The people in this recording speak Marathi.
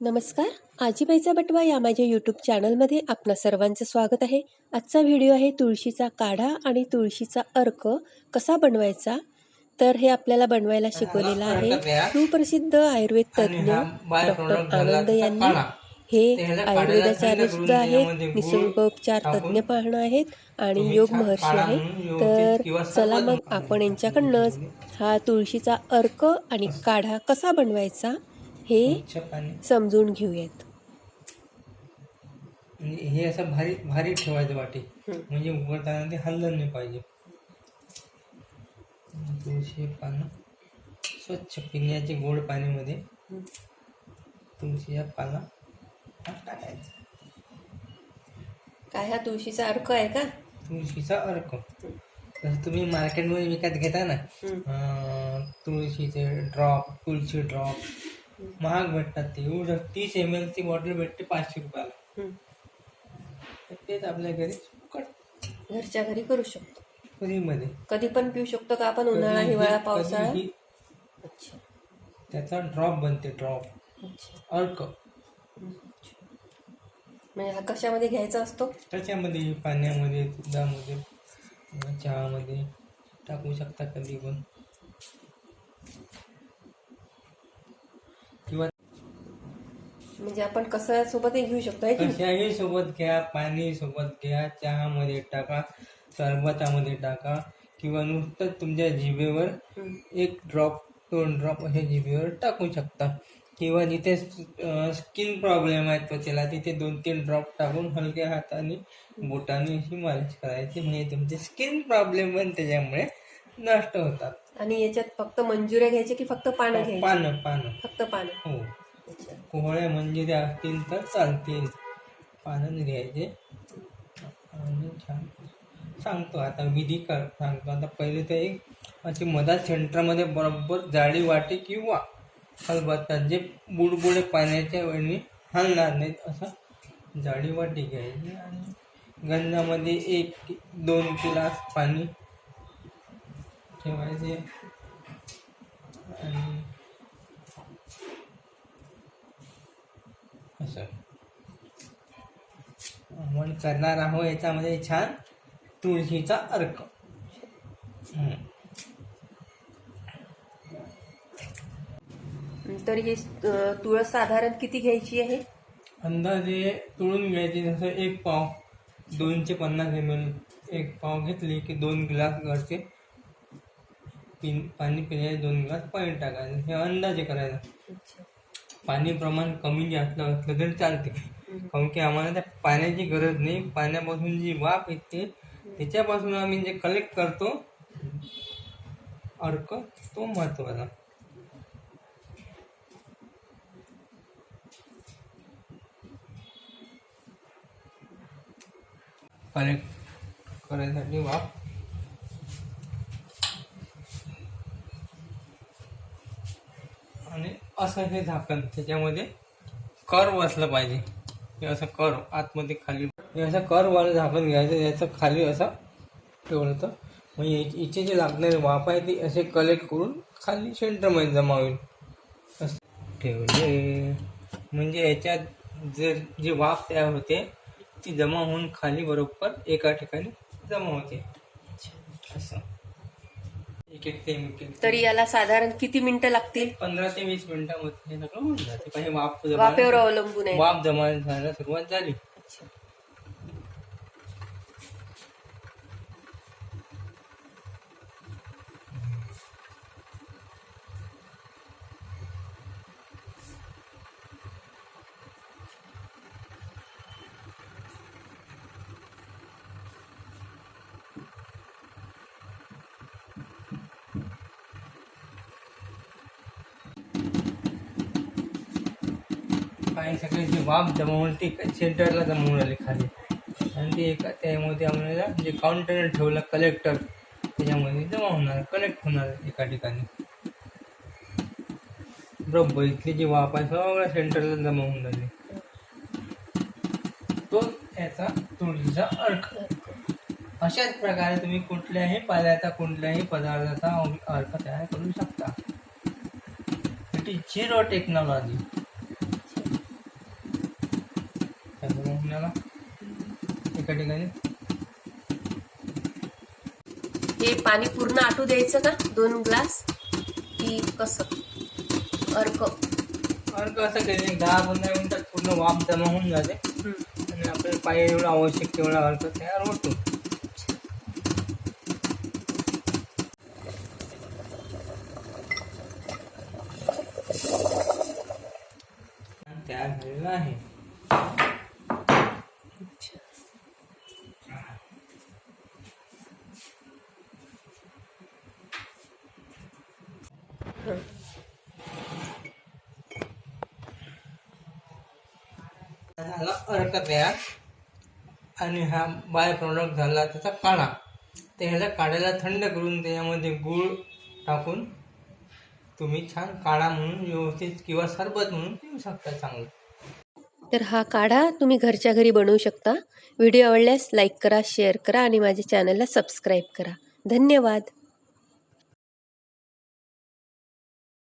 नमस्कार आजीबाईचा बटवा या माझ्या यूट्यूब चॅनलमध्ये आपणा सर्वांचं स्वागत आहे. आजचा व्हिडिओ आहे तुळशीचा काढा आणि तुळशीचा अर्क कसा बनवायचा? तर हे आपल्याला बनवायला शिकवलेलं आहे सुप्रसिद्ध आयुर्वेद तज्ज्ञ डॉक्टर आनंद यांनी हे आयुर्वेदाचार्य सुद्धा आहेत. निसर्गोपचार तज्ज्ञ पाहणं आहेत आणि योग महर्षी आहेत. तर चला मग आपण यांच्याकडनंच हा तुळशीचा अर्क आणि काढा कसा बनवायचा? हे स्वच्छ पाणी. समजून घेऊयात. म्हणजे हे असं भारी भारी ठेवायचं वाटी. म्हणजे उघडताना ते हल्लं नाही पाहिजे. तुळशी पानं स्वच्छ पिण्याचे गोड पाण्यामध्ये तुळशीच्या पाला टाकायचं. काय हा तुळशीचा अर्क आहे का? तुळशीचा अर्क. जसं तुम्ही मार्केटमध्ये विकत घेता ना अं, तुळशीचे ड्रॉप तुळशी ड्रॉप महाग भेटतात ते. एवढं तीस एम एल ची बॉटल भेटते पाचशे रुपयाला. तर तेच आपल्या घरी फुकट घरच्या घरी करू शकतो. फ्रीमध्ये. कधी पण पिऊ शकतो का आपण? उन्हाळा हिवाळा पावसाळा? कधीही. अच्छा. त्याचा ड्रॉप बनते ड्रॉप अच्छा. अर्क. म्हणजे हा कशामध्ये घ्यायचा असतो? त्याच्यामध्ये पाण्यामध्ये दुधामध्ये चहामध्ये. टाकू शकता कधी पण किंवा म्हणजे आपण कसं सोबतही घेऊ शकतो आहे की नाही? कशाही सोबत घ्या पाणी सोबत घ्या चहामध्ये टाका सरबतामध्ये टाका किंवा नुसतं तुमच्या जिभेवर हम्म. एक ड्रॉप दोन ड्रॉप अशा जिभेवर टाकू शकता. किंवा जिथे स्किन प्रॉब्लेम आहे त्वचेला तिथे दोन तीन ड्रॉप टाकून हलक्या हाताने बोटाने अशी मालिश करायची म्हणजे तुमचे स्किन प्रॉब्लेम पण त्याच्यामुळे नष्ट होतात. आणि याच्यात फक्त मंजुऱ्या घ्यायच्या की फक्त पानं घ्यायची? पानं पानं. फक्त पानं? हो. अच्छा. कोहळ्या मंजिऱ्या म्हणजे असतील तर चालतील. पालन घ्यायचे. आणि छान. सांगतो आता विधी कर सांगतो. आता पहिले तर एक अशी मधात सेंटरमध्ये बरोबर जाळी वाटे किंवा खलबत्तात जे बुडबुडे पाण्याच्या वेळी हलणार नाहीत असं जाळी वाटी घ्यायची आणि गंजामध्ये एक दोन ग्लास पाणी ठेवायचे. आणि असं आपण करणार आहोत याच्यामध्ये छान तुळशीचा अर्क. तर ही तुळस साधारण किती घ्यायची आहे? अंदाजे तुळून घ्यायचे जसं एक पाव दोनशे पन्नास एम एल एक पाव घेतली की दोन ग्लास घरचे पिन पाणी पिण्याचे दोन ग्लास पाणी टाकायचं. हे अंदाजे करायचं. पाणी प्रमाण कमी जास्त असलं तरी चालते. काऊन की आम्हाला त्या पाण्याची गरज नाही. पाण्यापासून जी वाफ येते त्याच्यापासून आम्ही जे कलेक्ट करतो अर्क तो महत्त्वाचा कलेक्ट करायसाठी वाफ आणि असं हे झाकण त्याच्यामध्ये कर बसलं पाहिजे. हे असं कर आतमध्ये खाली. हे असं करवालं झाकण घ्यायचं याचं खाली असं ठेवलं होतं म्हणजे इथे जे लागणारे वाफ आहे ती असे कलेक्ट करून खाली सेंटरमध्ये जमा होईल. असं ठेवले. म्हणजे याच्यात जर जी वाफ तयार होते ती जमा होऊन खाली बरोबर एका ठिकाणी जमा होते. असं. एक एक थेंब एक एक तरी याला साधारण किती मिनिटं लागतील? पंधरा ते वीस मिनिटामध्ये हे सगळं होऊन जाते. पण हे वाफ वाफेवर जमा अवलंबून आहे. वाफ जमा झाल्याला सुरुवात झाली. आणि काही सगळे जे वाफ जमवून ते सेंटरला जमा होऊन आले खाली. आणि ते एका त्यामध्ये आम्हाला जे काउंटरने ठेवलं कलेक्टर त्याच्यामध्ये जमा होणार कलेक्ट होणार एका ठिकाणी. बरोबर इथली जी वाफ आहे सगळ्या सेंटरला जमा होऊन राहिले. तो त्याचा तुळशीचा अर्क. अशाच प्रकारे तुम्ही कुठल्याही पाल्याचा कुठल्याही पदार्थाचा अर्क तयार करू शकता. इट इज झिरो टेक्नॉलॉजी आपल्याला एका ठिकाणी. हे पाणी पूर्ण आटू द्यायचं का? दोन ग्लास? की कसं? अर्क. अर्क असं केलं दहा पंधरा मिनिटात पूर्ण वाफ जमा होऊन जाते. आणि आपल्याला पाहिजे एवढं आवश्यक तेवढा अर्क तयार होतो. तयार झालेलं आहे. झाला अर्क तयार. आणि हा बाय प्रॉडक्ट झाला त्याचा काढा. ते ह्याला काढायला थंड करून त्याच्यामध्ये गूळ टाकून तुम्ही छान काढा म्हणून व्यवस्थित किंवा सरबत म्हणून पिऊ शकता चांगलं. तर हा काढा तुम्ही घरच्या घरी बनवू शकता. व्हिडिओ आवडल्यास लाईक करा शेअर करा आणि माझ्या चॅनलला सबस्क्राईब करा. धन्यवाद.